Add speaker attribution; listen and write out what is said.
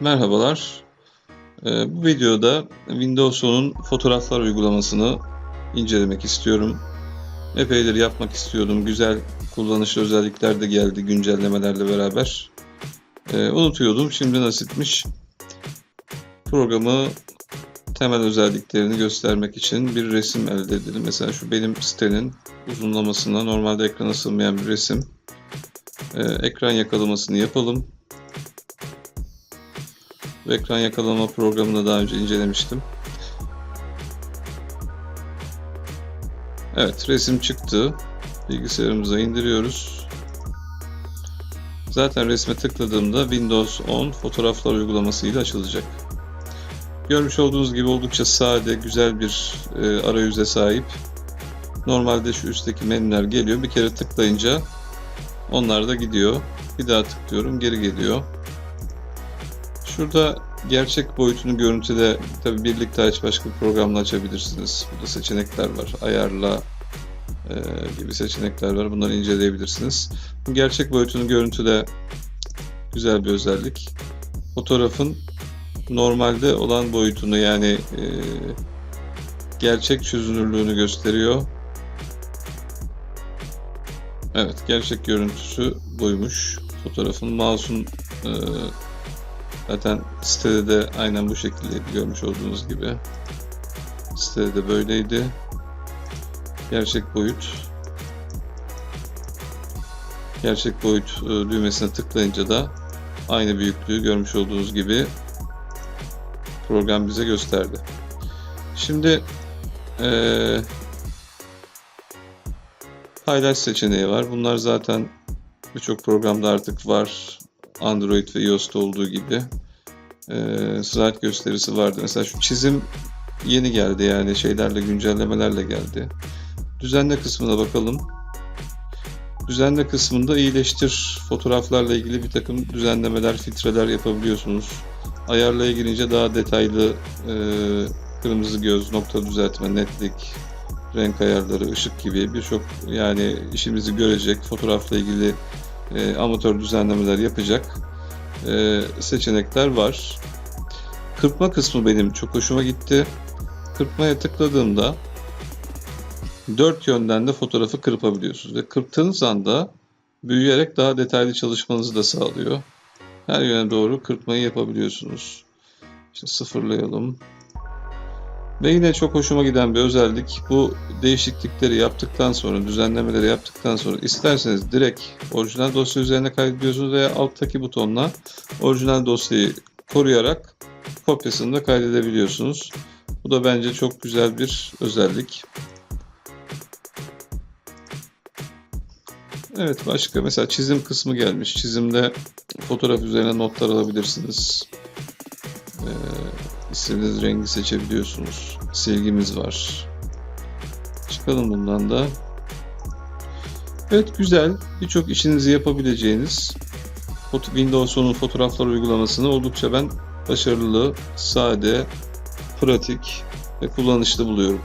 Speaker 1: Merhabalar. Ee, bu videoda Windows 10'un fotoğraflar uygulamasını incelemek istiyorum. Epeydir yapmak istiyordum. Güzel kullanışlı özellikler de geldi güncellemelerle beraber. Ee, unutuyordum. Şimdi nasipmiş. Programı temel özelliklerini göstermek için bir resim elde edelim. Mesela şu benim sitenin uzunlamasına normalde ekrana sığmayan bir resim. Ee, ekran yakalamasını yapalım. Ekran yakalama programını daha önce incelemiştim. Evet resim çıktı. Bilgisayarımıza indiriyoruz. Zaten resme tıkladığımda Windows 10 fotoğraflar uygulaması ile açılacak. Görmüş olduğunuz gibi oldukça sade, güzel bir e, arayüze sahip. Normalde şu üstteki menüler geliyor. Bir kere tıklayınca onlar da gidiyor. Bir daha tıklıyorum, geri geliyor. Şurada gerçek boyutunu görüntüde tabi birlikte aç başka bir programla açabilirsiniz. Burada seçenekler var. Ayarla e, gibi seçenekler var. Bunları inceleyebilirsiniz. Gerçek boyutunu görüntüde güzel bir özellik. Fotoğrafın normalde olan boyutunu yani e, gerçek çözünürlüğünü gösteriyor. Evet, gerçek görüntüsü buymuş. Fotoğrafın mouse'un e, Zaten sitede de aynen bu şekilde görmüş olduğunuz gibi. Sitede de böyleydi. Gerçek boyut. Gerçek boyut e, düğmesine tıklayınca da aynı büyüklüğü görmüş olduğunuz gibi program bize gösterdi. Şimdi ee, paylaş seçeneği var. Bunlar zaten birçok programda artık var. Android ve iOS'ta olduğu gibi e, slide gösterisi vardı. Mesela şu çizim yeni geldi yani şeylerle güncellemelerle geldi. Düzenle kısmına bakalım. Düzenle kısmında iyileştir fotoğraflarla ilgili bir takım düzenlemeler, filtreler yapabiliyorsunuz. Ayarlaya girince daha detaylı e, kırmızı göz, nokta düzeltme, netlik, renk ayarları, ışık gibi birçok yani işimizi görecek fotoğrafla ilgili e, amatör düzenlemeler yapacak e, seçenekler var. Kırpma kısmı benim çok hoşuma gitti. Kırpmaya tıkladığımda dört yönden de fotoğrafı kırpabiliyorsunuz ve kırptığınız anda büyüyerek daha detaylı çalışmanızı da sağlıyor. Her yöne doğru kırpmayı yapabiliyorsunuz. İşte sıfırlayalım. Ve yine çok hoşuma giden bir özellik bu değişiklikleri yaptıktan sonra, düzenlemeleri yaptıktan sonra isterseniz direkt orijinal dosya üzerine kaydediyorsunuz veya alttaki butonla orijinal dosyayı koruyarak kopyasını da kaydedebiliyorsunuz. Bu da bence çok güzel bir özellik. Evet başka mesela çizim kısmı gelmiş. Çizimde fotoğraf üzerine notlar alabilirsiniz. Ee, istediğiniz rengi seçebiliyorsunuz. Silgimiz var. Çıkalım bundan da. Evet güzel. Birçok işinizi yapabileceğiniz Windows 10'un fotoğraflar uygulamasını oldukça ben başarılı, sade, pratik ve kullanışlı buluyorum.